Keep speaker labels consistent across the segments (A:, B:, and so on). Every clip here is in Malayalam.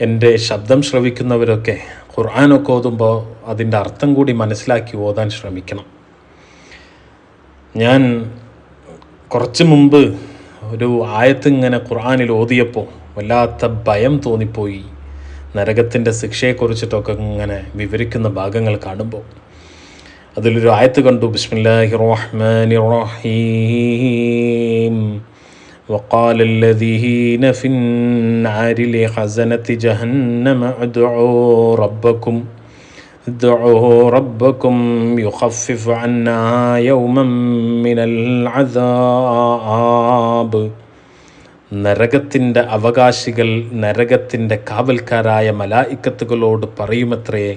A: എന്റെ ശബ്ദം ശ്രവിക്കുന്നവരൊക്കെ ഖുർആാനൊക്കെ ഓതുമ്പോൾ അതിന്റെ അർത്ഥം കൂടി മനസ്സിലാക്കി ഓതാൻ ശ്രമിക്കണം. ഞാൻ കുറച്ച് മുമ്പ് ഒരു ആയത്ത് ഇങ്ങനെ ഖുർആാനിൽ ഓതിയപ്പോൾ വല്ലാത്ത ഭയം തോന്നിപ്പോയി. നരകത്തിന്റെ ശിക്ഷയെക്കുറിച്ചിട്ടൊക്കെ ഇങ്ങനെ വിവരിക്കുന്ന ഭാഗങ്ങൾ കാണുമ്പോൾ. അതിലൊരു ആയത്ത് കണ്ടു. ബിസ്മില്ലാഹി റഹ്മാനി റഹീം. وقال الذين في النار لخزنة جهنم ادعوا ربكم ادعوا ربكم يخفف عنا يوما من العذاب നരകത്തിൻ്റെ അവകാശികൾ നരകത്തിൻ്റെ കാവൽക്കാരായ മലായിക്കത്തുകളോട് പറയുമത്രേ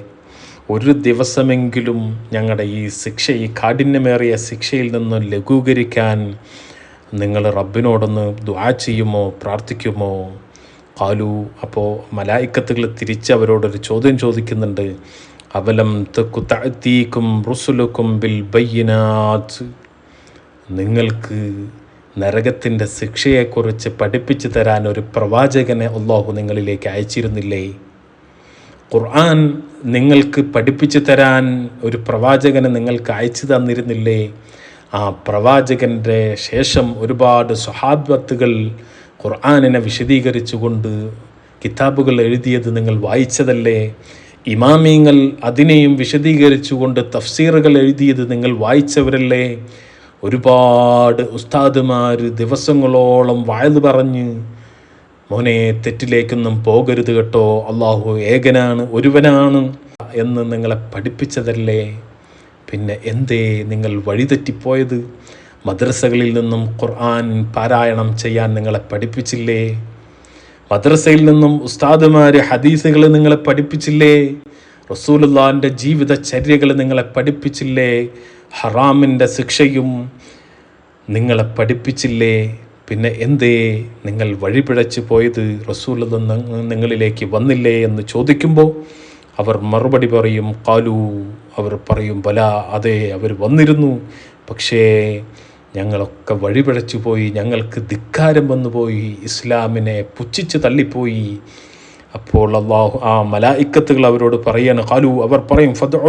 A: ഒരു ദിവസമെങ്കിലും ഞങ്ങളുടെ ഈ ശിക്ഷ ഈ കാഠിന്യമേറിയ ശിക്ഷയിൽ നിന്ന് ലഘൂകരിക്കാൻ നിങ്ങൾ റബ്ബിനോടൊന്ന് ദ്വാ ചെയ്യുമോ പ്രാർത്ഥിക്കുമോ? കാലു അപ്പോൾ മലായിക്കത്തുകൾ തിരിച്ച് അവരോടൊരു ചോദ്യം ചോദിക്കുന്നുണ്ട്. അവലം തെക്കു താഴ്ത്തീക്കും റുസുലുക്കും ബിൽ ബയ്യനാത്ത്. നിങ്ങൾക്ക് നരകത്തിന്റെ ശിക്ഷയെക്കുറിച്ച് പഠിപ്പിച്ചു തരാൻ ഒരു പ്രവാചകനെ അള്ളാഹു നിങ്ങളിലേക്ക് അയച്ചിരുന്നില്ലേ? ഖുർആൻ നിങ്ങൾക്ക് പഠിപ്പിച്ചു തരാൻ ഒരു പ്രവാചകനെ നിങ്ങൾക്ക് അയച്ചു തന്നിരുന്നില്ലേ? ആ പ്രവാചകന്റെ ശേഷം ഒരുപാട് സ്വഹാബത്തുകൾ ഖുർആാനിനെ വിശദീകരിച്ചുകൊണ്ട് കിതാബുകൾ എഴുതിയത് നിങ്ങൾ വായിച്ചതല്ലേ? ഇമാമിയങ്ങൾ അതിനെയും വിശദീകരിച്ചുകൊണ്ട് തഫ്സീറുകൾ എഴുതിയത് നിങ്ങൾ വായിച്ചവരല്ലേ? ഒരുപാട് ഉസ്താദുമാർ ദിവസങ്ങളോളം വായത് പറഞ്ഞ് മോനെ തെറ്റിലേക്കൊന്നും പോകരുത് കേട്ടോ. അള്ളാഹു ഏകനാണ് ഒരുവനാണ് എന്ന് നിങ്ങളെ പഠിപ്പിച്ചതല്ലേ? പിന്നെ എന്തേ നിങ്ങൾ വഴിതെറ്റിപ്പോയത്? മദ്രസകളിൽ നിന്നും ഖുർആൻ പാരായണം ചെയ്യാൻ നിങ്ങളെ പഠിപ്പിച്ചില്ലേ? മദ്രസയിൽ നിന്നും ഉസ്താദുമാർ ഹദീസുകൾ നിങ്ങളെ പഠിപ്പിച്ചില്ലേ? റസൂലുള്ളാന്റെ ജീവിതചര്യകൾ നിങ്ങളെ പഠിപ്പിച്ചില്ലേ? ഹറാമിന്റെ ശിക്ഷയും നിങ്ങളെ പഠിപ്പിച്ചില്ലേ? പിന്നെ എന്തേ നിങ്ങൾ വഴിപിഴച്ചു പോയത്? റസൂൽ നിങ്ങളിലേക്ക് വന്നില്ലേ എന്ന് ചോദിക്കുമ്പോൾ അവർ മറുപടി പറയും കാലു അവർ പറയും പല അതെ അവർ വന്നിരുന്നു. പക്ഷേ ഞങ്ങളൊക്കെ വഴിപിഴച്ചു പോയി ഞങ്ങൾക്ക് ധിക്കാരം വന്നുപോയി ഇസ്ലാമിനെ പുച്ഛിച്ച് തള്ളിപ്പോയി. അപ്പോൾ അള്ളാഹു ആ മലായിക്കത്തുകൾ അവരോട് പറയാണ് കാലു അവർ പറയും ഫതോ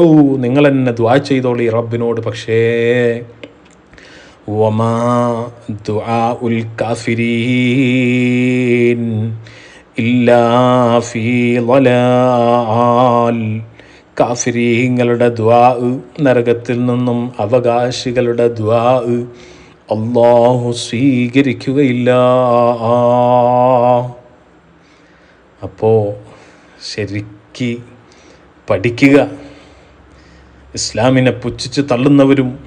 A: നിങ്ങൾ എന്നെ ദ്വാ ചെയ്തോളി റബ്ബിനോട് പക്ഷേ വമാ കാഫിരീൻ ഇല്ലാ ഫീ ളലാൽ. കാഫിരീങ്ങളുടെ ദ്വാ നരകത്തിൽ നിന്നും അവകാശികളുടെ ദ്വാ അള്ളാഹു സ്വീകരിക്കുകയില്ല. അപ്പോൾ ശരിക്ക് പഠിക്കുക. ഇസ്ലാമിനെ പുച്ഛിച്ച് തള്ളുന്നവരും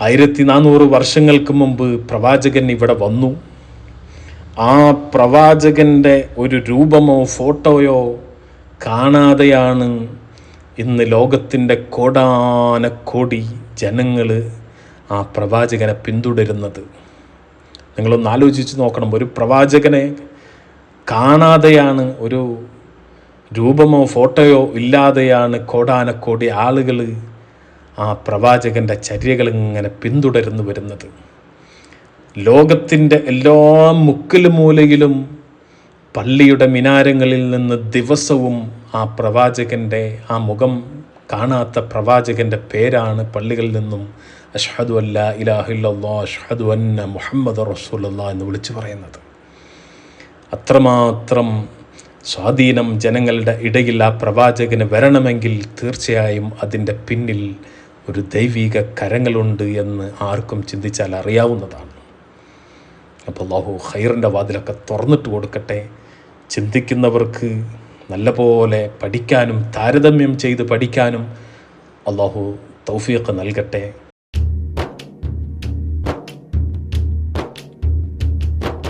A: ആയിരത്തി നാനൂറ് വർഷങ്ങൾക്ക് മുമ്പ് പ്രവാചകൻ ഇവിടെ വന്നു. ആ പ്രവാചകന്റെ ഒരു രൂപമോ ഫോട്ടോയോ കാണാതെയാണ് ഇന്ന് ലോകത്തിന്റെ കോടാനക്കോടി ജനങ്ങൾ ആ പ്രവാചകനെ പിന്തുടരുന്നത്. നിങ്ങളൊന്ന് ആലോചിച്ച് നോക്കണം. ഒരു പ്രവാചകനെ കാണാതെയാണ് ഒരു രൂപമോ ഫോട്ടോയോ ഇല്ലാതെയാണ് കോടാനക്കോടി ആളുകൾ ആ പ്രവാചകന്റെ ചര്യകൾ ഇങ്ങനെ പിന്തുടർന്നു വരുന്നത്. ലോകത്തിന്റെ എല്ലാ മുക്കിലും മൂലയിലും പള്ളിയുടെ മിനാരങ്ങളിൽ നിന്ന് ദിവസവും ആ പ്രവാചകന്റെ ആ മുഖം കാണാത്ത പ്രവാചകന്റെ പേരാണ് പള്ളികളിൽ നിന്നും അഷ്ഹദു അല്ല ഇലാഹില്ലാ അഷ്ഹദു അന്ന മുഹമ്മദ് റസൂലുള്ള എന്ന് വിളിച്ചു പറയുന്നത്. അത്രമാത്രം സ്വാധീനം ജനങ്ങളുടെ ഇടയിൽ ആ പ്രവാചകന് വരണമെങ്കിൽ തീർച്ചയായും അതിന്റെ പിന്നിൽ ഒരു ദൈവിക കരങ്ങളുണ്ട് എന്ന് ആർക്കും ചിന്തിച്ചാൽ അറിയാവുന്നതാണ്. അപ്പോൾ അള്ളാഹു ഖൈറിന്റെ വാതിലൊക്കെ തുറന്നിട്ട് കൊടുക്കട്ടെ. ചിന്തിക്കുന്നവർക്ക് നല്ലപോലെ പഠിക്കാനും താരതമ്യം ചെയ്ത് പഠിക്കാനും അള്ളാഹു തൗഫീഖ് നൽകട്ടെ.